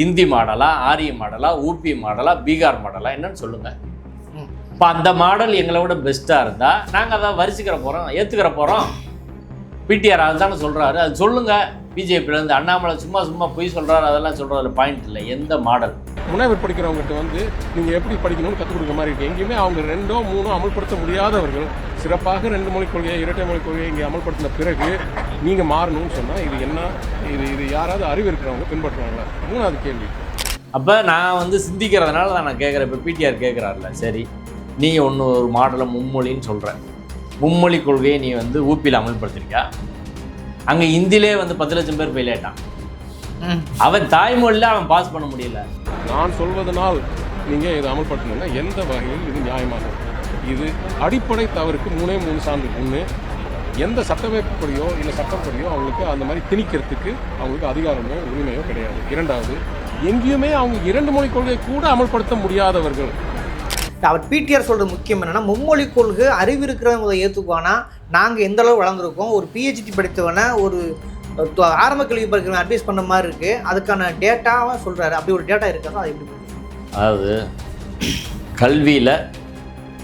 ஹிந்தி மாடலா ஆரிய மாடலா ஊபி மாடலா பீகார் மாடலா என்னன்னு சொல்லுங்கள். இப்போ அந்த மாடல் எங்களை விட பெஸ்ட்டாக இருந்தால் நாங்கள் அதை வரிச்சுக்கிற போகிறோம் ஏற்றுக்கிற போகிறோம் பிடிஆர் அதுதானே சொல்கிறாரு அது சொல்லுங்கள் பிஜேபியிலேருந்து அண்ணாமலை சும்மா சும்மா பொய் சொல்கிறாரு அதெல்லாம் சொல்கிறதுல பாயிண்ட் இல்லை. எந்த மாடல்? முனைவர் படிக்கிறவங்ககிட்ட வந்து நீங்கள் எப்படி படிக்கணும்னு கற்றுக் கொடுக்க மாதிரி இருக்கு. எங்கேயுமே அவங்க ரெண்டோ மூணோ அமல்படுத்த முடியாதவர்கள் சிறப்பாக ரெண்டு மொழிக் கொள்கையை இரட்டை மொழிக் கொள்கையை இங்கே அமல்படுத்தின பிறகு நீங்கள் மாறணும்னு சொன்னால் இது என்ன இது இது யாராவது அறிவு இருக்கிறவங்க பின்பற்றுவாங்களா? மூணாவது கேள்வி. அப்போ நான் வந்து சிந்திக்கிறதுனால தான் நான் கேட்குறேன் இப்போ பிடிஆர் கேட்குறாருல சரி. நீ ஒன்று ஒரு மாடலை மும்மொழின்னு சொல்கிற மும்மொழி கொள்கையை நீ வந்து ஊப்பியில் அமல்படுத்திருக்கியா? அங்கே இந்தியிலே வந்து பத்து லட்சம் பேர் ஃபெயில் ஆயிட்டான். ம் அவன் தாய்மொழியில் அவன் பாஸ் பண்ண முடியல. நான் சொல்வதனால் நீங்கள் இதை அமல்படுத்தணும்னா எந்த வகையில் இது நியாயமாகும்? இது அடிப்படை தவறுக்கு மூணே மூணு சான்று. ஒன்று எந்த சட்டமைப்புப்படியோ இல்லை சட்டப்படியோ அவங்களுக்கு அந்த மாதிரி திணிக்கிறதுக்கு அவங்களுக்கு அதிகாரமோ உரிமையோ கிடையாது. இரண்டாவது எங்கேயுமே அவங்க இரண்டு மொழி கொள்கை கூட அமல்படுத்த முடியாதவர்கள். அவர் பிடிஆர் சொல்கிறது முக்கியம் என்னன்னா மும்மொழி கொள்கை அறிவு இருக்கிறவங்க அதை ஏற்றுக்குவானா நாங்கள் எந்த அளவு வளர்ந்துருக்கோம் ஒரு பிஹெச்டி படித்தவனை ஒரு ஆரம்ப கல்வி படிக்கிறவன் அட்வைஸ் பண்ண மாதிரி இருக்குது அதுக்கான டேட்டாவை சொல்கிறாரு அப்படி ஒரு டேட்டா இருக்காது? அது எப்படி? அதாவது கல்வியில்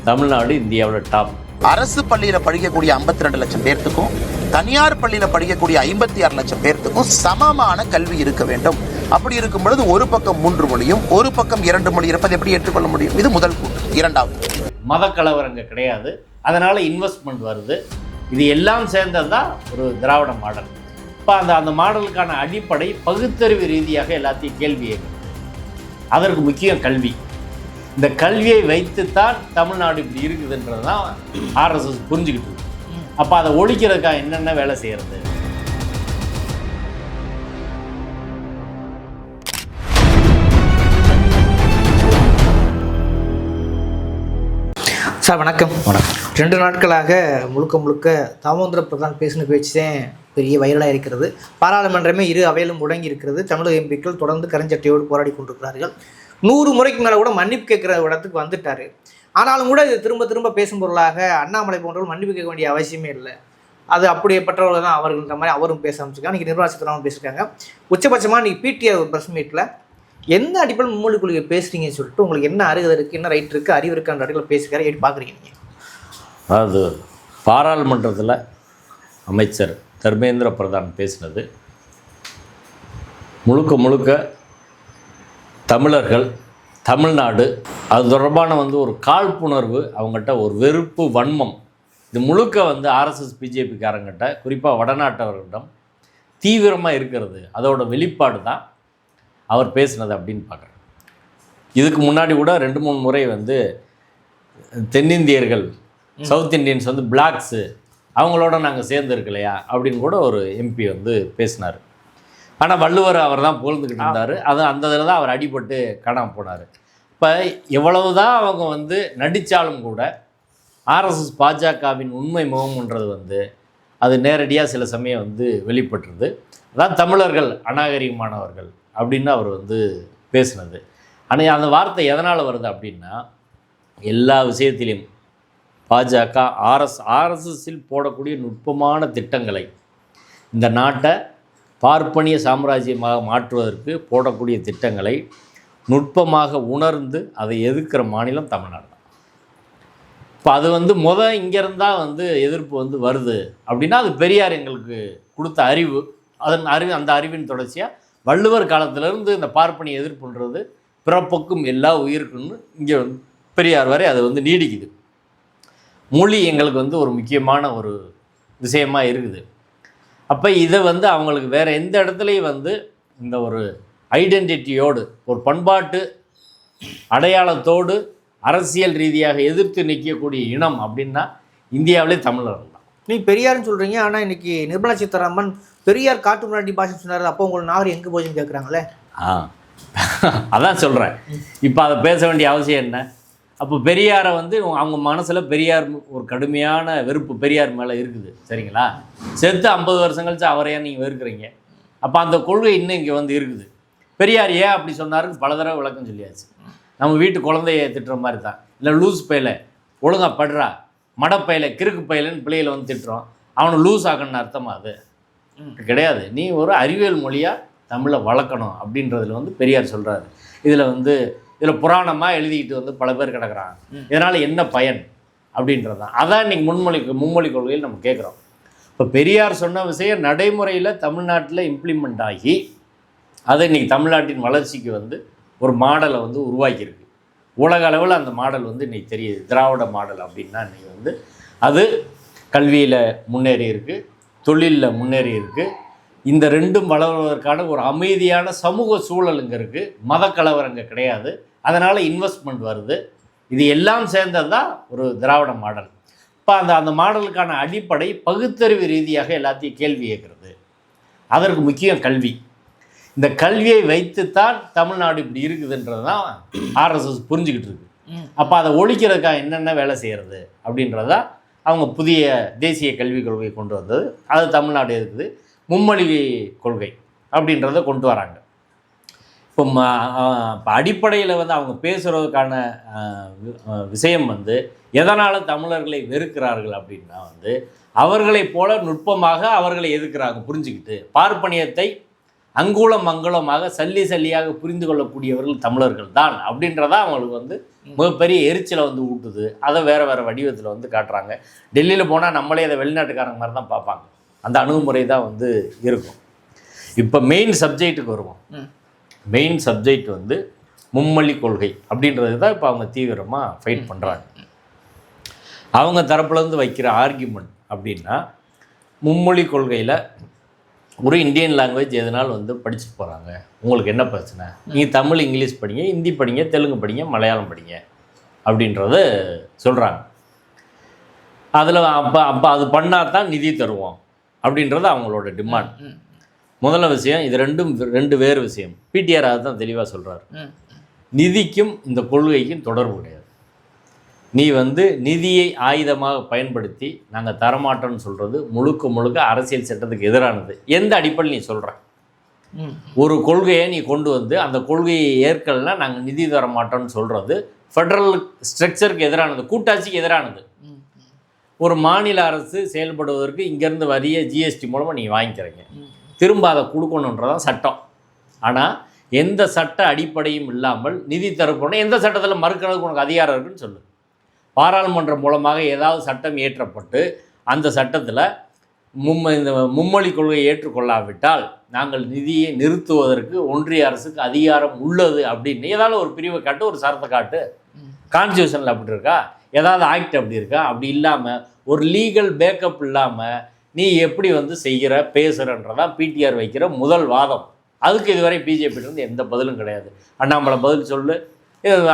தமிழ்நாடு இந்தியாவோட டாப். அரசு பள்ளியில படிக்கக்கூடிய 52 ரெண்டு லட்சம் பேர்த்துக்கும் தனியார் பள்ளியில படிக்கக்கூடிய ஐம்பத்தி ஆறு லட்சம் பேர்த்துக்கும் சமமான கல்வி இருக்க வேண்டும். அப்படி இருக்கும் பொழுது ஒரு பக்கம் மூன்று மொழியும் ஒரு பக்கம் இரண்டு மொழி இருப்பதை எப்படி ஏற்றுக்கொள்ள முடியும்? இது முதல் இரண்டாவது. மத கலவரங்க கிடையாது. அதனால் இன்வெஸ்ட்மெண்ட் வருது. இது எல்லாம் சேர்ந்தது தான் ஒரு திராவிட மாடல். இப்போ அந்த அந்த மாடலுக்கான அடிப்படை பகுத்தறிவு ரீதியாக எல்லாத்தையும் கேள்வி அதற்கு முக்கியம் கல்வி. இந்த கல்வியை வைத்துத்தான் தமிழ்நாடு இப்படி இருக்குதுன்றது தான் ஆர்எஸ்எஸ் புரிஞ்சுக்கிட்டு இருக்கு. அப்போ அதை ஒழிக்கிறதுக்காக என்னென்ன வேலை செய்கிறது சார் வணக்கம். ரெண்டு நாட்களாக முழுக்க முழுக்க தாமோதர பிரதான் பேசின பேச்சு தான் பெரிய வைரலாக இருக்கிறது. பாராளுமன்றமே இரு அவையிலும் முடங்கி இருக்கிறது. தமிழக எம்பிக்கள் தொடர்ந்து கருஞ்சட்டையோடு போராடி கொண்டிருக்கிறார்கள். நூறு முறைக்கு மேலே கூட மன்னிப்பு கேட்குற இடத்துக்கு வந்துட்டார். ஆனாலும் கூட இது திரும்ப திரும்ப பேசும் பொருளாக அண்ணாமலை போன்றவர்கள் மன்னிப்பு கேட்க வேண்டிய அவசியமே இல்லை. அது அப்படியேப்பட்டவர்கள் தான் அவர்கள்ன்ற மாதிரி அவரும் பேச ஆரம்பிச்சிருக்காங்க. இன்றைக்கி நிர்மலா சீதாராமன் பேசியிருக்காங்க. உச்சபட்சமாக நீங்கள் பிடிஆர் ப்ரெஸ் மீட்டில் எந்த அடிப்படையில் மும்மொழி கொள்கை பேசுறீங்கன்னு சொல்லிட்டு உங்களுக்கு என்ன அருகதை இருக்குது என்ன ரைட் இருக்குது அறிவு இருக்கான்ற அடிப்படையில் பேசுகிறாரு எப்படி பார்க்குறீங்க நீங்கள் அது பாராளுமன்றத்தில் அமைச்சர் தர்மேந்திர பிரதான் பேசினது. முழுக்க முழுக்க தமிழர்கள் தமிழ்நாடு அது தொடர்பான வந்து ஒரு காழ்ப்புணர்வு அவங்ககிட்ட ஒரு வெறுப்பு வன்மம் இது முழுக்க வந்து ஆர்எஸ்எஸ் பிஜேபிக்காரங்கிட்ட குறிப்பாக வடநாட்டவர்களிடம் தீவிரமாக இருக்கிறது. அதோட வெளிப்பாடு தான் அவர் பேசினது அப்படின்னு பார்க்குறேன். இதுக்கு முன்னாடி கூட ரெண்டு மூணு முறை வந்து தென்னிந்தியர்கள் சவுத் இந்தியன்ஸ் வந்து பிளாக்ஸு அவங்களோட நாங்கள் சேர்ந்து இருக்கலையா அப்படின்னு கூட ஒரு எம்பி வந்து பேசினார். ஆனால் வள்ளுவர் அவர் தான் புகழ்ந்துக்கிட்டு இருந்தார். அது அந்த இதில் தான் அவர் அடிபட்டு காணாம போனார். இப்போ எவ்வளவு தான் அவங்க வந்து நடித்தாலும் கூட ஆர்எஸ்எஸ் பாஜகவின் உண்மை முகம்ன்றது வந்து அது நேரடியாக சில சமயம் வந்து வெளிப்பட்டுருது அதான் தமிழர்கள் அநாகரிகமானவர்கள் அப்படின்னு அவர் வந்து பேசினது. ஆனால் அந்த வார்த்தை எதனால் வருது அப்படின்னா எல்லா விஷயத்திலையும் பாஜக ஆர்எஸ் ஆர்எஸ்எஸ்ஸில் போடக்கூடிய நுட்பமான திட்டங்களை இந்த நாட்டை பார்ப்பனிய சாம்ராஜ்யமாக மாற்றுவதற்கு போடக்கூடிய திட்டங்களை நுட்பமாக உணர்ந்து அதை எதிர்க்கிற மாநிலம் தமிழ்நாடு தான். இப்போ அது வந்து முத இங்கேருந்தால் வந்து எதிர்ப்பு வந்து வருது அப்படின்னா அது பெரியார் எங்களுக்கு கொடுத்த அறிவு. அதன் அறிவு அந்த அறிவின் தொடர்ச்சியாக வள்ளுவர் காலத்திலேருந்து இந்த பார்ப்பனிய எதிர்ப்புன்றது பிறப்புக்கும் எல்லா உயிருக்குன்னு இங்கே வந்து பெரியார் வரை அது வந்து நீடிக்குது. மொழி எங்களுக்கு வந்து ஒரு முக்கியமான ஒரு விஷயமாக இருக்குது. அப்போ இதை வந்து அவங்களுக்கு வேறு எந்த இடத்துலையும் வந்து இந்த ஒரு ஐடென்டிட்டியோடு ஒரு பண்பாட்டு அடையாளத்தோடு அரசியல் ரீதியாக எதிர்த்து நிற்கக்கூடிய இனம் அப்படின்னா இந்தியாவிலே தமிழர்கள் தான். நீ பெரியார்னு சொல்கிறீங்க ஆனால் இன்னைக்கு நிர்மலா சீதாராமன் பெரியார் காட்டு முன்னாடி பாஷை சொன்னார் அப்போ உங்களுக்கு நாகர் எங்கே போச்சுன்னு கேட்குறாங்களே ஆ. அதான் சொல்கிறேன் இப்போ அதை பேச வேண்டிய அவசியம் என்ன? அப்போ பெரியாரை வந்து அவங்க மனசில் பெரியார் ஒரு கடுமையான வெறுப்பு பெரியார் மேலே இருக்குது. சரிங்களா? செத்து ஐம்பது வருஷம் கழிச்சு அவரையா நீங்கள் வெறுக்கிறீங்க. அப்போ அந்த கொள்கை இன்னும் இங்கே வந்து இருக்குது. பெரியார் ஏன் அப்படி சொன்னாருன்னு பல தடவை விளக்கம் சொல்லியாச்சு. நம்ம வீட்டு குழந்தைய திட்டுற மாதிரி தான். இல்லை லூஸ் பையில ஒழுங்கா படுறா மடப்பையில கிறுக்கு பையிலன்னு பிள்ளைகளை வந்து திட்டுறோம். அவனை லூஸ் ஆகணும்னு அர்த்தமா அது? கிடையாது. நீ ஒரு அறிவியல் மொழியாக தமிழை வளர்க்கணும் அப்படின்றதுல வந்து பெரியார் சொல்கிறாரு இதில் வந்து இதில் புராணமாக எழுதிக்கிட்டு வந்து பல பேர் கிடக்குறாங்க. இதனால் என்ன பயன்? அப்படின்றது தான். அதான் இன்னைக்கு முன்மொழி மும்மொழி கொள்கையில் நம்ம கேட்குறோம். இப்போ பெரியார் சொன்ன விஷயம் நடைமுறையில் தமிழ்நாட்டில் இம்ப்ளிமெண்ட் ஆகி அது இன்னைக்கு தமிழ்நாட்டின் வளர்ச்சிக்கு வந்து ஒரு மாடலை வந்து உருவாக்கியிருக்கு. உலக அளவில் அந்த மாடல் வந்து இன்னைக்கு தெரியுது திராவிட மாடல் அப்படின்னா இன்னைக்கு வந்து அது கல்வியில் முன்னேறி இருக்கு தொழிலில் முன்னேறி இருக்கு. இந்த ரெண்டும் வளர்வதற்கான ஒரு அமைதியான சமூக சூழல் இங்கே இருக்குது மத கலவரம் இங்கே கிடையாது. அதனால் இன்வெஸ்ட்மெண்ட் வருது. இது எல்லாம் சேர்ந்தது தான் ஒரு திராவிட மாடல். இப்போ அந்த அந்த மாடலுக்கான அடிப்படை பகுத்தறிவு ரீதியாக எல்லாத்தையும் கேள்வி கேட்குறது. அதற்கு முக்கியம் கல்வி. இந்த கல்வியை வைத்துத்தான் தமிழ்நாடு இப்படி இருக்குதுன்றது தான் ஆர்எஸ்எஸ் புரிஞ்சுக்கிட்டு இருக்கு. அப்போ அதை ஒழிக்கிறதுக்காக என்னென்ன வேலை செய்கிறது அப்படின்றது தான் அவங்க புதிய தேசிய கல்விக் கொள்கை கொண்டு வந்தது. அது தமிழ்நாடு இருக்குது. மும்மொழி கொள்கை அப்படின்றத கொண்டு வராங்க. இப்போ அடிப்படையில் வந்து அவங்க பேசுகிறதுக்கான விஷயம் வந்து எதனால் தமிழர்களை வெறுக்கிறார்கள் அப்படின்னா வந்து அவர்களைப் போல நுட்பமாக அவர்களை எதிர்க்கிறாங்க புரிஞ்சுக்கிட்டு. பார்ப்பனியத்தை அங்குலம் மங்குளமாக சல்லி சல்லியாக புரிந்து கொள்ளக்கூடியவர்கள் தமிழர்கள் தான் அப்படின்றதா அவங்களுக்கு வந்து மிகப்பெரிய எரிச்சலை வந்து ஊட்டுது. அதை வேறு வேறு வடிவத்தில் வந்து காட்டுறாங்க. டெல்லியில் போனால் நம்மளே அதை வெளிநாட்டுக்காரங்க மாதிரி தான் பார்ப்பாங்க. அந்த அணுகுமுறை தான் வந்து இருக்கும். இப்போ மெயின் சப்ஜெக்ட்டுக்கு வருவோம். மெயின் சப்ஜெக்ட் வந்து மும்மொழி கொள்கை அப்படின்றது தான் இப்போ அவங்க தீவிரமாக ஃபைட் பண்ணுறாங்க அவங்க தரப்புலேருந்து வைக்கிற ஆர்கியூமெண்ட் அப்படின்னா மும்மொழி கொள்கையில் ஒரு இந்தியன் லாங்குவேஜ் எதனால் வந்து படிச்சுட்டு போகிறாங்க உங்களுக்கு என்ன பிரச்சனை? நீங்கள் தமிழ் இங்கிலீஷ் படிங்க ஹிந்தி படிங்க தெலுங்கு படிங்க மலையாளம் படிங்க அப்படின்றத சொல்கிறாங்க அதில் அப்போ அப்போ அது பண்ணால் தான் நிதி தருவோம் அப்படின்றது அவங்களோட டிமாண்ட் முதல்ல விஷயம் இது ரெண்டும் ரெண்டு வேறு விஷயம். பிடிஆர் அதை தான் தெளிவாக சொல்கிறார் நிதிக்கும் இந்த கொள்கைக்கும் தொடர்பு கிடையாது. நீ வந்து நிதியை ஆயுதமாக பயன்படுத்தி நாங்கள் தரமாட்டோம்னு சொல்கிறது முழுக்க முழுக்க அரசியல் சட்டத்துக்கு எதிரானது. எந்த அடிப்படையில் நீ சொல்கிற ஒரு கொள்கையை நீ கொண்டு வந்து அந்த கொள்கையை ஏற்கலைன்னா நாங்கள் நிதி தர மாட்டோம்னு சொல்கிறது ஃபெடரல் ஸ்ட்ரக்சருக்கு எதிரானது கூட்டாட்சிக்கு எதிரானது. ஒரு மாநில அரசு செயல்படுவதற்கு இங்கேருந்து வரிய ஜிஎஸ்டி மூலமாக நீங்கள் வாங்கிக்கிறீங்க. திரும்ப அதை கொடுக்கணுன்றதான் சட்டம். ஆனால் எந்த சட்ட அடிப்படையும் இல்லாமல் நிதி தரப்போனால் எந்த சட்டத்தில் மறுக்கிறதுக்கு உனக்கு அதிகாரம் இருக்குன்னு சொல்லு. பாராளுமன்றம் மூலமாக ஏதாவது சட்டம் இயற்றப்பட்டு அந்த சட்டத்தில் மும்ம இந்த மும்மொழி கொள்கையை ஏற்றுக்கொள்ளாவிட்டால் நாங்கள் நிதியை நிறுத்துவதற்கு ஒன்றிய அரசுக்கு அதிகாரம் உள்ளது அப்படின்னு ஏதாவது ஒரு பிரிவை காட்டு ஒரு சரத்தை காட்டு. கான்ஸ்டியூஷனில் அப்படி இருக்கா? ஏதாவது ஆக்ட் அப்படி இருக்கா? அப்படி இல்லாமல் ஒரு லீகல் பேக்கப் இல்லாமல் நீ எப்படி வந்து செய்கிற பேசுகிறன்றதான் பிடிஆர் வைக்கிற முதல் வாதம். அதுக்கு இதுவரை பிஜேபி இருந்து எந்த பதிலும் கிடையாது. அண்ணாமலை பதில் சொல்லு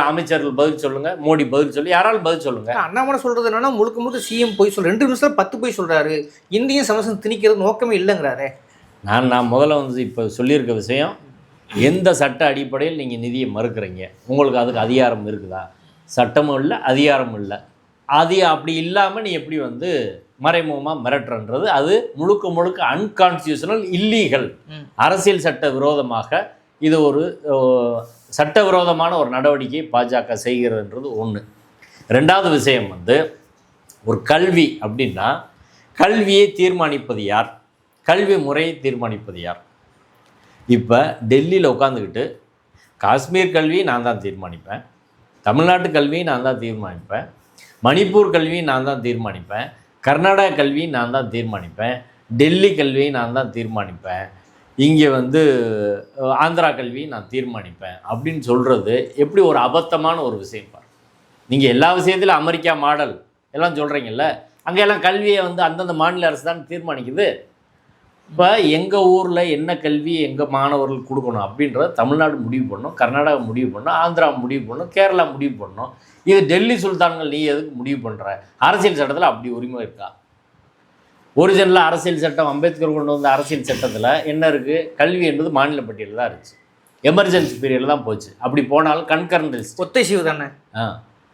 அமைச்சர்கள் பதில் சொல்லுங்க மோடி பதில் சொல்லு யாராலும் பதில் சொல்லுங்க. அண்ணாமலை சொல்றது என்னன்னா முழுக்க முழுக்க சிஎம் போய் சொல்ற ரெண்டு நிமிஷம் பத்து போய் சொல்றாரு. இந்திய சமஸ்தம் திணிக்கிறது நோக்கமே இல்லைங்கிறாரே. நான் நான் முதல்ல வந்து இப்போ சொல்லியிருக்க விஷயம் எந்த சட்ட அடிப்படையில் நீங்கள் நிதியை மறுக்கிறீங்க? உங்களுக்கு அதுக்கு அதிகாரம் இருக்குதா? சட்டமும் இல்லை அதிகாரமும் இல்லை. அது அப்படி இல்லாமல் நீ எப்படி வந்து மறைமுகமாக மிரட்டுறன்றது. அது முழுக்க முழுக்க அன்கான்ஸ்டியூஷனல் இல்லீகல். அரசியல் சட்ட விரோதமாக இது ஒரு சட்டவிரோதமான ஒரு நடவடிக்கை பாஜக செய்கிறதுன்றது ஒன்று ரெண்டாவது விஷயம் வந்து ஒரு கல்வி அப்படின்னா கல்வியை தீர்மானிப்பது யார்? கல்வி முறையை தீர்மானிப்பது யார்? இப்போ டெல்லியில் உட்காந்துக்கிட்டு காஷ்மீர் கல்வி நான் தான் தீர்மானிப்பேன். தமிழ்நாட்டு கல்வியை நான் தான் தீர்மானிப்பேன். மணிப்பூர் கல்வியை நான் தான் தீர்மானிப்பேன். கர்நாடகா கல்வியை நான் தான் தீர்மானிப்பேன். டெல்லி கல்வியை நான் தான் தீர்மானிப்பேன். இங்கே வந்து ஆந்திரா கல்வியை நான் தீர்மானிப்பேன். அப்படின்னு சொல்கிறது எப்படி ஒரு அபத்தமான ஒரு விஷயம் பாரு. நீங்கள் எல்லா விஷயத்திலும் அமெரிக்கா மாடல் எல்லாம் சொல்கிறீங்கல்ல அங்கே எல்லாம் கல்வியை வந்து அந்தந்த மாநில அரசு தான் தீர்மானிக்குது. இப்போ எங்கள் ஊரில் என்ன கல்வி எங்கள் மாணவர்களுக்கு கொடுக்கணும் அப்படின்றத தமிழ்நாடு முடிவு பண்ணணும் கர்நாடகா முடிவு பண்ணணும் ஆந்திரா முடிவு பண்ணணும் கேரளா முடிவு பண்ணணும். இது டெல்லி சுல்தான்கள் நீ எதுக்கு முடிவு பண்ணுற அரசியல் சட்டத்தில் அப்படி உரிமை இருக்கா? ஒரிஜினலாக அரசியல் சட்டம் அம்பேத்கர் கொண்டு வந்த அரசியல் சட்டத்தில் என்ன இருக்குது கல்வி என்பது மாநில பட்டியலில் தான் இருந்துச்சு. எமர்ஜென்சி பீரியடில் தான் போச்சு. அப்படி போனாலும் கண்கரண்ட் லிஸ்ட் ஒத்தைசிவு தானே? ஆ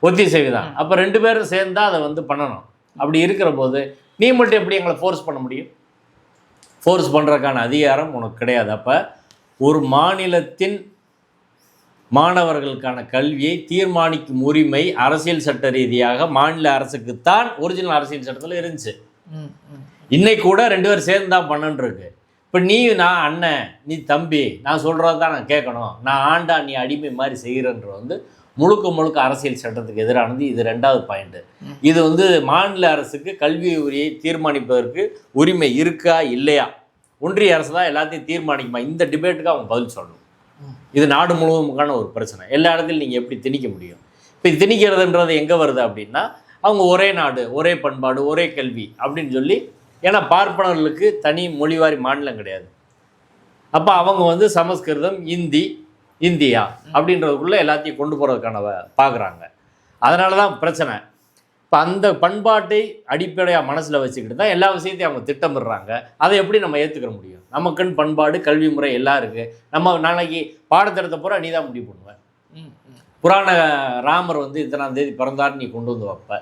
ஒத்திசைவு தான். அப்போ ரெண்டு பேரும் சேர்ந்தா அதை வந்து பண்ணணும். அப்படி இருக்கிற போது நீ மட்டும் எப்படி எங்களை ஃபோர்ஸ் பண்ண முடியும்? ஃபோர்ஸ் பண்ணுறதுக்கான அதிகாரம் உனக்கு கிடையாது. அப்போ ஒரு மாநிலத்தின் மாணவர்களுக்கான கல்வியை தீர்மானிக்கும் உரிமை அரசியல் சட்ட ரீதியாக மாநில அரசுக்குத்தான் ஒரிஜினல் அரசியல் சட்டத்தில் இருந்துச்சு. இன்னைக்கு கூட ரெண்டு பேரும் சேர்ந்து தான் பண்ணன்றிருக்கு இப்போ நீ நான் அண்ணன் நீ தம்பி நான் சொல்கிறத தான் நான் கேட்கணும். நான் ஆண்டா நீ அடிமை மாதிரி செய்கிறன்ற வந்து முழுக்க முழுக்க அரசியல் சட்டத்துக்கு எதிரானது இது ரெண்டாவது பாயிண்ட்டு இது வந்து மாநில அரசுக்கு கல்வி உரியை தீர்மானிப்பதற்கு உரிமை இருக்கா இல்லையா? ஒன்றிய அரசு தான் எல்லாத்தையும் தீர்மானிக்குமா? இந்த டிபேட்டுக்கு அவங்க பதில் சொல்லணும். இது நாடு முழுவதுமுக்கான ஒரு பிரச்சனை. எல்லா இடத்துலையும் நீங்கள் எப்படி திணிக்க முடியும்? இப்போ திணிக்கிறதுன்றது எங்கே வருது அப்படின்னா அவங்க ஒரே நாடு ஒரே பண்பாடு ஒரே கல்வி அப்படின்னு சொல்லி ஏன்னா பார்ப்பனர்களுக்கு தனி மொழிவாரி மாநிலம் கிடையாது. அப்போ அவங்க வந்து சமஸ்கிருதம் இந்தி இந்தியா அப்படின்றதுக்குள்ளே எல்லாத்தையும் கொண்டு போகிறதுக்கான பார்க்குறாங்க அதனால தான் பிரச்சனை. இப்போ அந்த பண்பாட்டை அடிப்படையாக மனசில் வச்சுக்கிட்டு தான் எல்லா விஷயத்தையும் அவங்க திட்டமிடுறாங்க. அதை எப்படி நம்ம ஏற்றுக்கிற முடியும்? நமக்குன்னு பண்பாடு கல்வி முறை எல்லாம் இருக்குது நம்ம நாளைக்கு பாடத்திட்டத்தை பூரா நீ தான் முடிவு பண்ணுவேன். புராண ராமர் வந்து இத்தனாம் தேதி பிறந்தார்னு நீ கொண்டு வந்து வைப்ப.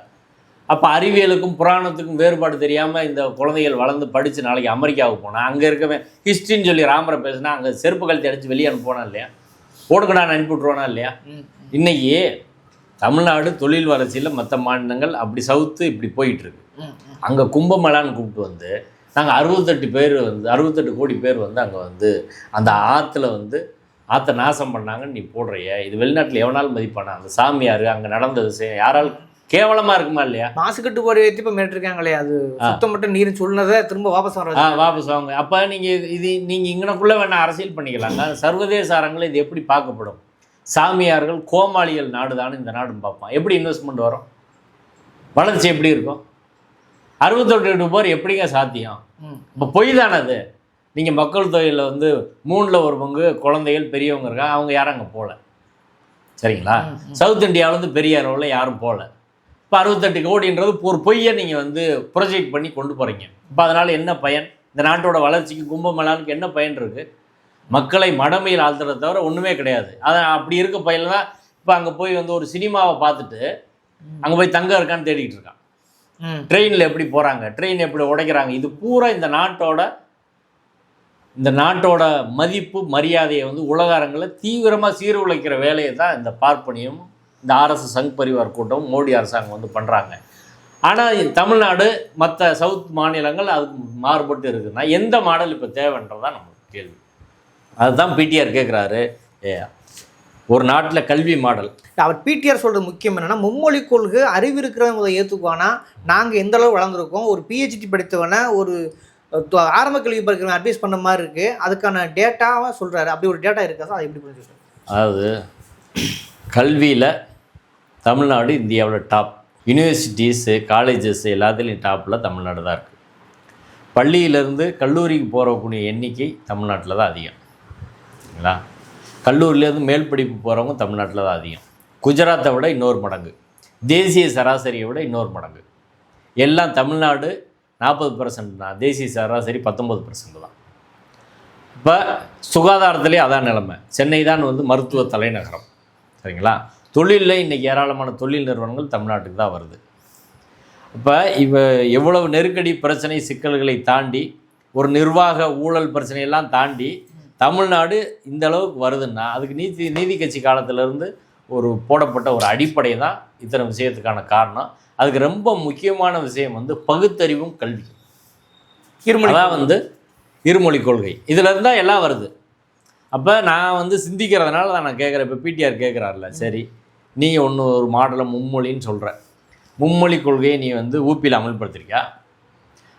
அப்போ அறிவியலுக்கும் புராணத்துக்கும் வேறுபாடு தெரியாமல் இந்த குழந்தைகள் வளர்ந்து படித்து நாளைக்கு அமெரிக்காவுக்கு போனால் அங்கே இருக்கவன் ஹிஸ்ட்ரின்னு சொல்லி ராமரை பேசினா அங்கே செருப்பு கழுத்தி அடித்து வெளியே அனுப்புவானா இல்லையா? ஓடுக்கடான்னு அனுப்பி விட்ருவானா இல்லையா? இன்னைக்கு தமிழ்நாடு தொழில் வளர்ச்சியில் மற்ற மாநிலங்கள் அப்படி சவுத்து இப்படி போயிட்டுருக்கு. அங்கே கும்பமேளான்னு கூப்பிட்டு வந்து நாங்கள் அறுபத்தெட்டு பேர் வந்து அறுபத்தெட்டு கோடி பேர் வந்து அங்கே வந்து அந்த ஆற்றுல வந்து ஆற்றை நாசம் பண்ணாங்கன்னு நீ போடுறிய. இது வெளிநாட்டில் எவனாலும் மதிப்பானா? அந்த சாமியார் அங்கே நடந்த விஷயம் யாரால் கேவலமாக இருக்குமா இல்லையா? மாசு கட்டுப்பாடு வைத்து இப்போ மேட்டிருக்காங்களே அது சுத்தமற்ற நீர் சொன்னதை திரும்ப வாபஸ் வர வாபஸ் வாங்க. அப்போ நீங்கள் இது நீங்கள் இங்கனக்குள்ளே வேணால் அரசியல் பண்ணிக்கலாங்க. சர்வதேச அரங்கில் இது எப்படி பார்க்கப்படும்? சாமியார்கள் கோமாளிகள் நாடு இந்த நாடுன்னு பார்ப்பான். எப்படி இன்வெஸ்ட்மெண்ட் வரும்? வளர்ச்சி எப்படி இருக்கும்? அறுபத்தெட்டு பேர் எப்படிங்க சாத்தியம். இப்போ பொய் தானே அது? நீங்கள் மக்கள் தொகையில் வந்து மூணில் ஒரு பங்கு குழந்தைகள் பெரியவங்க இருக்காங்க அவங்க யாரும் அங்கே போகல சரிங்களா? சவுத் இந்தியாவிலேருந்து பெரிய அளவில் யாரும் போகல இப்போ அறுபத்தெட்டு கோடின்றது ஒரு பொய்யை நீங்கள் வந்து ப்ரொஜெக்ட் பண்ணி கொண்டு போகிறீங்க இப்போ அதனால் என்ன பயன்? இந்த நாட்டோட வளர்ச்சிக்கு கும்பமேளானுக்கு என்ன பயன் இருக்குது மக்களை மடமையில் ஆழ்த்துறத தவிர ஒன்றுமே கிடையாது. அது அப்படி இருக்க பையில தான் இப்போ அங்கே போய் வந்து ஒரு சினிமாவை பார்த்துட்டு அங்கே போய் தங்க இருக்கான்னு தேடிக்கிட்டு இருக்கான். ட்ரெயினில் எப்படி போகிறாங்க ட்ரெயின் எப்படி உடைக்கிறாங்க? இது பூரா இந்த நாட்டோட இந்த நாட்டோட மதிப்பு மரியாதையை வந்து உலக அரங்கில் தீவிரமாக சீர்குலைக்கிற வேலையை தான் இந்த பார்ப்பனியும் இந்த ஆர்எஸ் சங் பரிவார் கூட்டம் மோடி அரசாங்கம் வந்து பண்ணுறாங்க ஆனால் தமிழ்நாடு மற்ற சவுத் மாநிலங்கள் அதுக்கு மாறுபட்டு இருக்குதுன்னா எந்த மாடல் இப்போ தேவைன்றதான் நமக்கு கேள்வி. அதுதான் பிடிஆர் கேட்குறாரு ஏ ஒரு நாட்டில் கல்வி மாடல். அவர் பிடிஆர் சொல்றது முக்கியம் என்னன்னா மும்மொழி கொள்கை அறிவு இருக்கிறவங்க அதை ஏற்றுக்குவானா நாங்கள் எந்த அளவு வளர்ந்துருக்கோம்? ஒரு பிஹெச்டி படித்தவனை ஒரு ஆரம்ப கல்வி படிக்கிறவன் அட்வைஸ் பண்ண மாதிரி இருக்கு. அதுக்கான டேட்டாவை சொல்றாரு. அப்படி ஒரு டேட்டா இருக்கா? சார் அதை எப்படி புரிஞ்சு அதாவது கல்வியில் தமிழ்நாடு இந்தியாவில் டாப் யூனிவர்சிட்டிஸு காலேஜஸ் எல்லாத்துலேயும் டாப்பில் தமிழ்நாடு தான் இருக்குது பள்ளியிலேருந்து கல்லூரிக்கு போகிறக்கூடிய எண்ணிக்கை தமிழ்நாட்டில் தான் அதிகம். சரிங்களா கல்லூரிலேருந்து மேல் படிப்பு போகிறவங்க தமிழ்நாட்டில் தான் அதிகம். குஜராத்தை விட இன்னொரு மடங்கு. தேசிய சராசரியை விட இன்னொரு மடங்கு. எல்லாம் தமிழ்நாடு நாற்பது பர்சன்ட் தான். தேசிய சராசரி பத்தொம்பது பர்சன்ட் தான். இப்போ சுகாதாரத்திலே அதான் நிலைமை. சென்னை தான் வந்து மருத்துவ தலைநகரம். சரிங்களா? தொழிலில் இன்றைக்கி ஏராளமான தொழில் நிறுவனங்கள் தமிழ்நாட்டுக்கு தான் வருது. இப்போ இவ எவ்வளவு நெருக்கடி பிரச்சனை சிக்கல்களை தாண்டி ஒரு நிர்வாக ஊழல் பிரச்சனையெல்லாம் தாண்டி தமிழ்நாடு இந்த அளவுக்கு வருதுன்னா அதுக்கு நீதி நீதி கட்சி காலத்திலேருந்து ஒரு போடப்பட்ட ஒரு அடிப்படை தான் இத்தனை விஷயத்துக்கான காரணம். அதுக்கு ரொம்ப முக்கியமான விஷயம் வந்து பகுத்தறிவும் கல்வி இருமொழி அதான் வந்து இருமொழி கொள்கை. இதில் இருந்தால் எல்லாம் வருது. அப்போ நான் வந்து சிந்திக்கிறதுனால தான் நான் கேட்குறேன் இப்போ பிடிஆர் கேட்குறாருல சரி. நீ ஒன்று ஒரு மாடலை மும்மொழின்னு சொல்கிற மும்மொழி கொள்கையை நீ வந்து ஊப்பியில் அமல்படுத்திருக்கியா?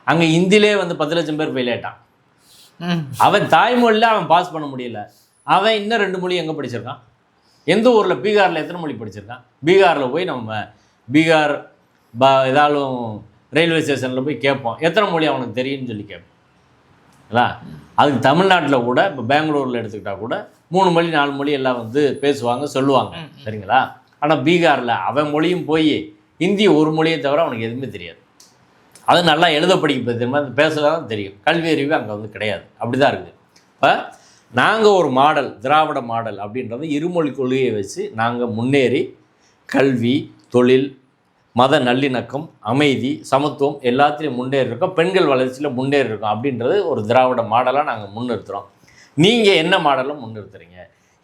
அங்கே இந்தியிலே வந்து பத்து லட்சம் பேர் ஃபெயில் அவன் தாய்மொழியில் அவன் பாஸ் பண்ண முடியல. அவன் இன்னும் ரெண்டு மொழி எங்கே படிச்சிருக்கான்? எந்த ஊரில்? பீகாரில் எத்தனை மொழி படிச்சிருக்கான்? பீகாரில் போய் நம்ம பீகார் பா ஏதாலும் ரயில்வே ஸ்டேஷனில் போய் கேட்போம். எத்தனை மொழி அவனுக்கு தெரியும்னு சொல்லி கேட்போம். இல்ல? அதுக்கு தமிழ்நாட்டில் கூட இப்போ பெங்களூரில் எடுத்துக்கிட்டால் கூட மூணு மொழி நாலு மொழி எல்லாம் வந்து பேசுவாங்க சொல்லுவாங்க. சரிங்களா? ஆனால் பீகாரில் அவன் மொழியும் போய் ஹிந்தி ஒரு மொழியை தவிர அவனுக்கு எதுவுமே தெரியாது. அது நல்லா எழுத படிக்க தெரியுமா? பேச தான் தெரியும். கல்வி அறிவு அங்கே வந்து கிடையாது. அப்படி தான் இருக்குது. இப்போ நாங்கள் ஒரு மாடல் திராவிட மாடல் அப்படின்றது இருமொழி கொள்கையை வச்சு நாங்கள் முன்னேறி கல்வி தொழில் மத நல்லிணக்கம் அமைதி சமத்துவம் எல்லாத்துலேயும் முன்னேறி இருக்கோம். பெண்கள் வளர்ச்சியில் முன்னேறி இருக்கோம் அப்படின்றது ஒரு திராவிட மாடலாக நாங்கள் முன்னிறுத்துகிறோம் நீங்கள் என்ன மாடலும் முன்னிறுத்துறீங்க?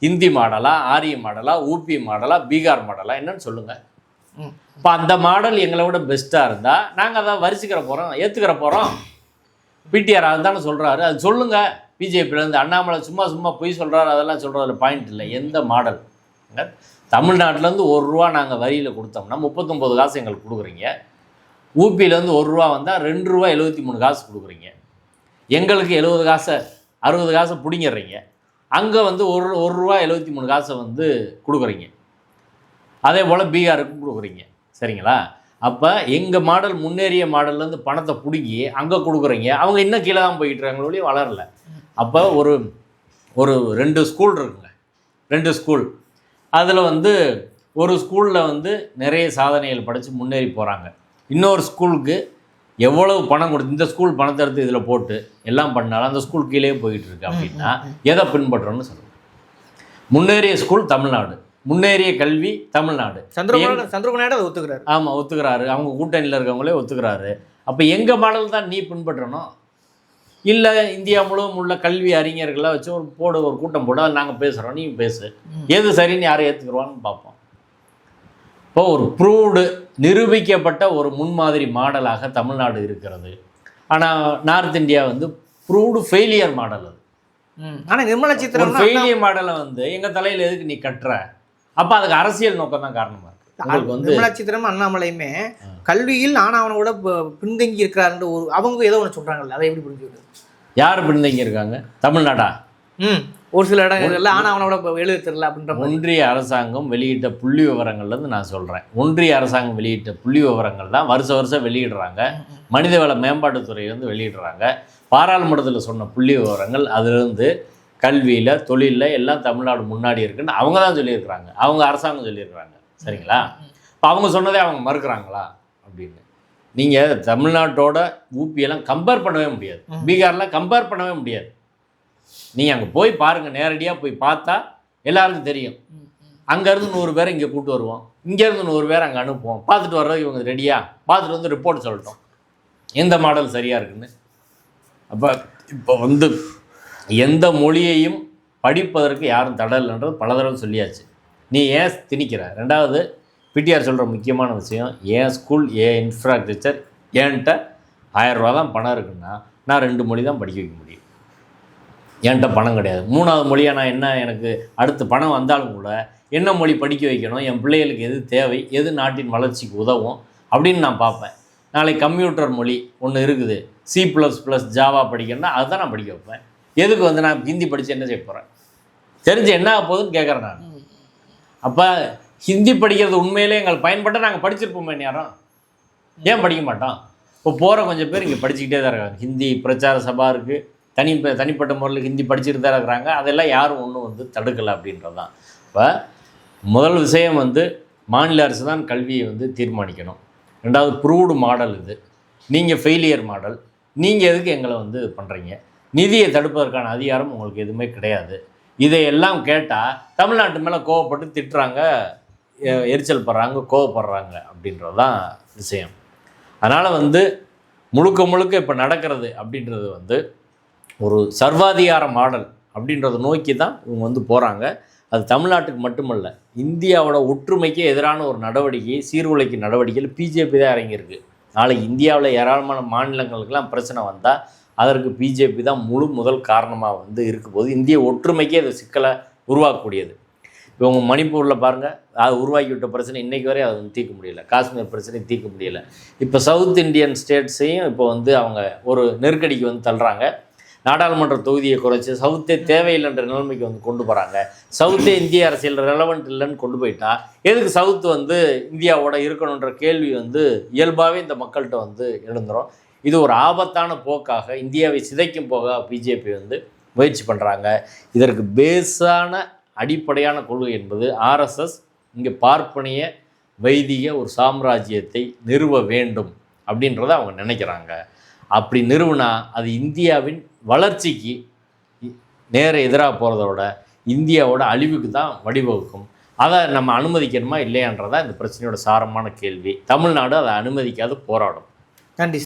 ஹிந்தி மாடலா ஆரிய மாடலா ஊபி மாடலா பீகார் மாடலா என்னன்னு சொல்லுங்கள். இப்போ அந்த மாடல் எங்களை விட பெஸ்ட்டாக இருந்தால் நாங்கள் அதை வரிச்சுக்கிற போகிறோம் ஏற்றுக்கிற போகிறோம் பிடிஆர் அதுதானே சொல்கிறாரு அது சொல்லுங்க. பிஜேபியிலேருந்து அண்ணாமலை சும்மா சும்மா பொய் சொல்கிறாரு அதெல்லாம் சொல்கிறதுல பாயிண்ட் இல்லை. எந்த மாடல்? தமிழ்நாட்டிலேருந்து ஒரு ரூபா நாங்கள் வரியில் கொடுத்தோம்னா முப்பத்தொம்போது காசு எங்களுக்கு கொடுக்குறீங்க. ஊபியிலேருந்து ஒரு ரூபா வந்தால் ரெண்டு ரூபா எழுபத்தி மூணு காசு கொடுக்குறீங்க. எங்களுக்கு எழுபது காசை அறுபது காசை பிடிங்கிடுறீங்க. அங்கே வந்து ஒரு ஒரு ரூபா எழுபத்தி மூணு காசை வந்து கொடுக்குறீங்க. அதே போல் பீகாருக்கும் கொடுக்குறீங்க. சரிங்களா? அப்போ எங்கள் மாடல் முன்னேறிய மாடல்லேருந்து பணத்தை பிடுங்கி அங்கே கொடுக்குறீங்க. அவங்க இன்னும் கீழே தான் போயிட்டு வளரல. அப்போ ஒரு ஒரு ரெண்டு ஸ்கூல் இருக்குங்க. ரெண்டு ஸ்கூல் அதில் வந்து ஒரு ஸ்கூலில் வந்து நிறைய சாதனைகள் படைத்து முன்னேறி போகிறாங்க இன்னொரு ஸ்கூலுக்கு எவ்வளவு பணம் கொடுத்து இந்த ஸ்கூல் பணத்தை எடுத்து இதில் போட்டு எல்லாம் பண்ணாலும் அந்த ஸ்கூல் கீழே போயிட்டு இருக்கு அப்படின்னா எதை பின்பற்றோன்னு சொல்லுங்கள் முன்னேறிய ஸ்கூல் தமிழ்நாடு. முன்னேறிய கல்வி தமிழ்நாடு. சந்திரகுமார் சந்திரகுமார் ஒத்துக்கிறாரு. ஆமாம் ஒத்துக்கிறாரு. அவங்க கூட்டணியில் இருக்கவங்களே ஒத்துக்கிறாரு. அப்போ எங்கள் மாடல் தான் நீ பின்பற்றணும்? இல்லை இந்தியா முழுவதும் உள்ள கல்வி அறிஞர்களை வச்சு ஒரு போடு ஒரு கூட்டம் போடு நாங்கள் பேசுகிறோம் நீ பேசு. எது சரின்னு யாரை ஏற்றுக்குருவான்னு பார்ப்போம். இப்போ ஒரு ப்ரூவ்டு நிரூபிக்கப்பட்ட ஒரு முன்மாதிரி மாடலாக தமிழ்நாடு இருக்கிறது. ஆனால் நார்த் இந்தியா வந்து ப்ரூவ்டு ஃபெயிலியர் மாடல் அது. ம். ஆனா நிர்மலா சீதாராமன் ஃபெயிலியர் மாடலை வந்து எங்கள் தலையில் எதுக்கு நீ கட்டுற? அப்போ அதுக்கு அரசியல் நோக்கம் தான் காரணமாக நிர்மலா அண்ணாமலையுமே கல்வியில் ஆனாவனோட பின்தங்கி இருக்கிறாருன்ற ஒரு அவங்க ஏதோ ஒன்று சொல்றாங்கல்ல அதை எப்படி புரிஞ்சுக்கிட்டு யார் பின்தங்கி இருக்காங்க? தமிழ்நாடா? ம். ஒரு சில இடங்கள்ல ஆனாவனோட எழுத தெரியல அப்படின்ற ஒன்றிய அரசாங்கம் வெளியிட்ட புள்ளி விவரங்கள்லேருந்து நான் சொல்கிறேன் ஒன்றிய அரசாங்கம் வெளியிட்ட புள்ளி விவரங்கள் தான் வருஷ வருஷம் வெளியிடுறாங்க. மனிதவள மேம்பாட்டுத்துறை வந்து வெளியிடுறாங்க. பாராளுமன்றத்தில் சொன்ன புள்ளி விவரங்கள் அதிலிருந்து கல்வியில் தொழிலில் எல்லாம் தமிழ்நாடு முன்னாடி இருக்குன்னு அவங்க தான் சொல்லியிருக்கிறாங்க. அவங்க அரசாங்கம் சொல்லியிருக்கிறாங்க. சரிங்களா? இப்போ அவங்க சொன்னதே அவங்க மறுக்கிறாங்களா? அப்படின்னு. நீங்கள் தமிழ்நாட்டோட ஊப்பியெல்லாம் கம்பேர் பண்ணவே முடியாது. பீகார்லாம் கம்பேர் பண்ணவே முடியாது. நீங்கள் அங்கே போய் பாருங்கள் நேரடியாக போய் பார்த்தா எல்லாருக்கும் தெரியும். அங்கேருந்து நூறு பேரை இங்கே கூப்பிட்டு வருவோம். இங்கேருந்து நூறு பேர் அங்கே அனுப்புவோம். பார்த்துட்டு வர்றது இவங்க ரெடியாக பார்த்துட்டு வந்து ரிப்போர்ட் சொல்லட்டும். எந்த மாடல் சரியாக இருக்குன்னு? அப்போ இப்போ வந்து எந்த மொழியையும் படிப்பதற்கு யாரும் தடை பல தடவை சொல்லியாச்சு. நீ ஏன் திணிக்கிற? ரெண்டாவது பிடிஆர் சொல்கிற முக்கியமான விஷயம் ஏன் ஸ்கூல் ஏன் இன்ஃப்ராஸ்ட்ரக்சர் ஏன்ட்ட ஆயிரம் ரூபா தான் பணம் இருக்குன்னா நான் ரெண்டு மொழி தான் படிக்க வைக்க முடியும். என்கிட்ட பணம் கிடையாது. மூணாவது மொழியாக நான் என்ன எனக்கு அடுத்து பணம் வந்தாலும் கூட என்ன மொழி படிக்க வைக்கணும் என் பிள்ளைகளுக்கு எது தேவை எது நாட்டின் வளர்ச்சிக்கு உதவும் அப்படின்னு நான் பார்ப்பேன். நாளைக்கு கம்ப்யூட்டர் மொழி ஒன்று இருக்குது. சி ப்ளஸ் ப்ளஸ் ஜாவா படிக்கணும்னா அதுதான் நான் படிக்க வைப்பேன். எதுக்கு வந்து நான் ஹிந்தி படித்து என்ன செய்ய போகிறேன் தெரிஞ்சு என்ன ஆக போகுதுன்னு கேட்குறேன் நான். அப்போ ஹிந்தி படிக்கிறது உண்மையிலே எங்களுக்கு பயன்பட்ட நாங்கள் படிச்சிருப்போமே நேரம். ஏன் படிக்க மாட்டோம்? இப்போ போகிற கொஞ்சம் பேர் இங்கே படிச்சுக்கிட்டே தான் இருக்காங்க. ஹிந்தி பிரச்சார சபா இருக்குது தனி தனிப்பட்ட முறையில் ஹிந்தி படிச்சுட்டு தான் இருக்கிறாங்க. அதெல்லாம் யாரும் ஒன்றும் வந்து தடுக்கலை அப்படின்றது தான் இப்போ முதல் விஷயம் வந்து மாநில அரசு தான் கல்வியை வந்து தீர்மானிக்கணும். ரெண்டாவது ப்ரூவ்டு மாடல் இது. நீங்கள் ஃபெயிலியர் மாடல். நீங்கள் எதுக்கு எங்களை வந்து பண்ணுறீங்க நிதியை தடுப்பதற்கான அதிகாரம் உங்களுக்கு எதுவுமே கிடையாது. இதையெல்லாம் கேட்டால் தமிழ்நாட்டு மேலே கோவப்பட்டு திட்டுறாங்க எரிச்சல் படுறாங்க கோவப்படுறாங்க அப்படின்றது தான் விஷயம். அதனால் வந்து முழுக்க முழுக்க இப்போ நடக்கிறது அப்படின்றது வந்து ஒரு சர்வாதிகார மாடல் அப்படின்றத நோக்கி தான் இவங்க வந்து போகிறாங்க அது தமிழ்நாட்டுக்கு மட்டுமல்ல இந்தியாவோட ஒற்றுமைக்கு எதிரான ஒரு நடவடிக்கை சீர்குலைக்கும் நடவடிக்கையில் பிஜேபி தான் இறங்கியிருக்கு. நாளைக்கு இந்தியாவில் ஏராளமான மாநிலங்களுக்கெல்லாம் பிரச்சனை வந்தால் அதற்கு பிஜேபி தான் முழு முதல் காரணமாக வந்து இருக்கும்போது இந்திய ஒற்றுமைக்கே அது சிக்கலை உருவாக்கக்கூடியது. இப்போ உங்கள் மணிப்பூரில் பாருங்கள் அது உருவாக்கி விட்ட பிரச்சனை இன்றைக்கு வரை அதை வந்து தீர்க்க முடியல. காஷ்மீர் பிரச்சனையை தீர்க்க முடியல. இப்போ சவுத் இந்தியன் ஸ்டேட்ஸையும் இப்போ வந்து அவங்க ஒரு நெருக்கடிக்கு வந்து தள்ளுறாங்க. நாடாளுமன்ற தொகுதியை குறைச்சி சவுத்தே தேவையில்லைன்ற நிலைமைக்கு வந்து கொண்டு போகிறாங்க சவுத்தே இந்திய அரசியல் ரெலவெண்ட் இல்லைன்னு கொண்டு போயிட்டா எதுக்கு சவுத்து வந்து இந்தியாவோட இருக்கணுன்ற கேள்வி வந்து இயல்பாகவே இந்த மக்கள்கிட்ட வந்து எழுந்துரும். இது ஒரு ஆபத்தான போக்காக இந்தியாவை சிதைக்கும் போக பிஜேபி வந்து முயற்சி பண்ணுறாங்க இதற்கு பேஸான அடிப்படையான கொள்கை என்பது ஆர்எஸ்எஸ் இங்கே பார்ப்பனிய வைதிக ஒரு சாம்ராஜ்யத்தை நிறுவ வேண்டும் அப்படின்றத அவங்க நினைக்கிறாங்க. அப்படி நிறுவனா அது இந்தியாவின் வளர்ச்சிக்கு நேர எதிராக போகிறதோட இந்தியாவோட அழிவுக்கு தான் வழிவகுக்கும். அதை நம்ம அனுமதிக்கணுமா இல்லையான்றதான் இந்த பிரச்சனையோட சாரமான கேள்வி. தமிழ்நாடு அதை அனுமதிக்காது போராடும். நன்றி